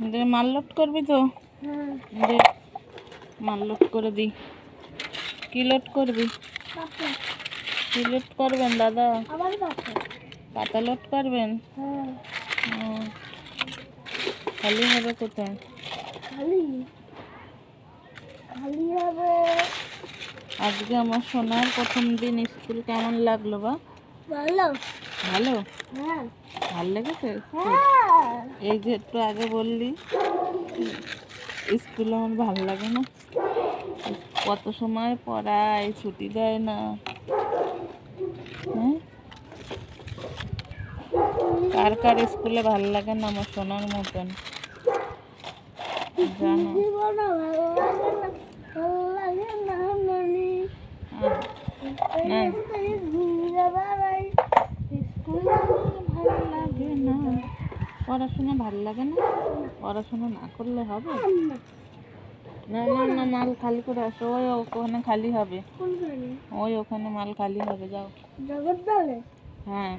দে মাল লোড করবি তো? মাল লোড করে দিই কি লোড করবি? কি লোড করবেন দাদা? পাতা। লোড করবেন? খালি হবে কোথায়? খালি? খালি হবে। আজকে আমার সোনার প্রথম দিন স্কুল কেমন লাগল বা? ভালো। ভালো? হ্যাঁ। ভালো লেগেছে? হ্যাঁ। এই যে একটু আগে বললি স্কুল আমার ভালো লাগে না। কত সময় পড়ায় ছুটি দেয় না। হ্যাঁ? কার কার স্কুলে ভালো লাগে না আমার সোনার মতন? জানো? না ভালো লাগে না মনি আহ, না ঘুরে বেড়াই স্কুল ভালো লাগে লাগে না পড়াশোনা ভালো লাগে না পড়াশোনা না করলে হবে? না না না মাল খালি করে আসো ওই ওখানে খালি হবে। ওই ওখানে মাল খালি হবে যাও। হ্যাঁ।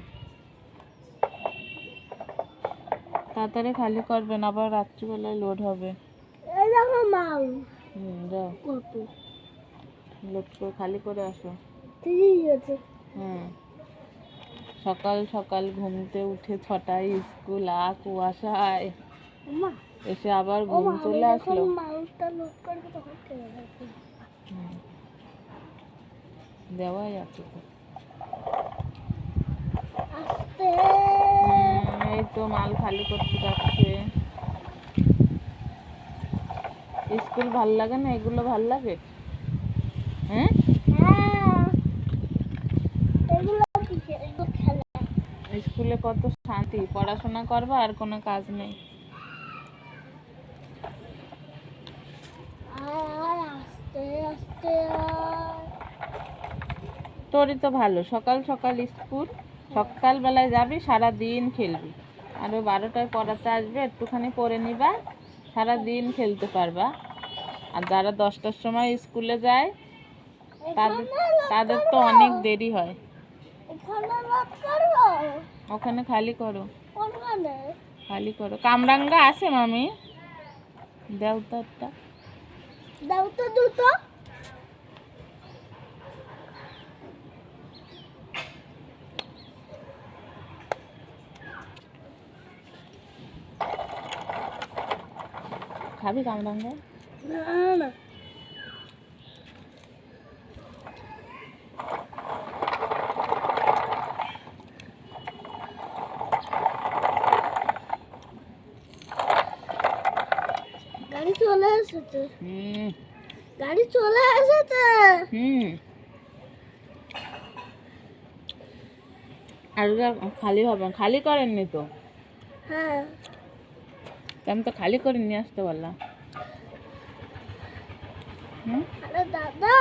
তাড়াতাড়ি খালি করবেন আবার রাত্রিবেলায় লোড হবে। মাল। হুম যাও। লোড করে খালি করে আসো। ঠিক আছে। হুম সকাল সকাল ঘুমতে উঠে ছটায় স্কুল আ কুয়াশায় এসে আবার ঘুম চলে আসলো। দেওয়াই আছে এই তো মাল খালি করতে যাচ্ছে। স্কুল ভালো লাগে না? এগুলো ভালো লাগে? হ্যাঁ এগুলো কিসে এগুলো খেলা স্কুলে কত শান্তি? পড়াশোনা করবা আর কোনো কাজ নেই। তোরই তো ভালো। সকাল সকাল স্কুল সকালবেলায় যাবি সারা দিন খেলবি। আর ওই বারোটায় পড়াতে আসবে একটুখানি পড়ে নিবা সারা দিন খেলতে পারবা। আর যারা দশটার সময় স্কুলে যায় তাদের তাদের তো অনেক দেরি হয়। ওখানে খালি করো। খালি করো। কামরাঙ্গা আছে মামি? দেও তো একটা। দাও তো দুটো। খাবি কামরাঙ্গা? না না গাড়ি চলে এসেছে হুম। গাড়ি চলে এসেছে হুম। আর খালি হবে। খালি করেননি তো? হ্যাঁ। আমি তো খালি করে নিয়ে আসতে পারলাম। হুম? দাদা।